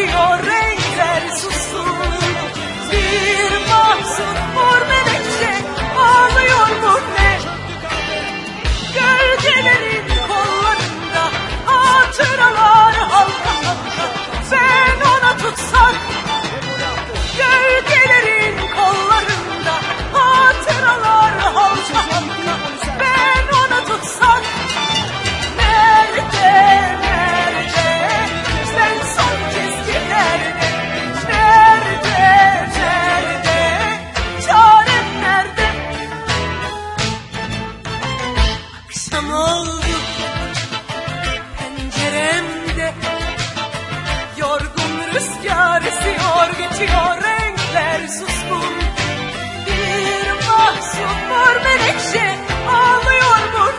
she goes akşam oldu. Penceremde Yorgun rüzgar esiyor geçiyor renkler suskun. Bir mahzun var menekşe.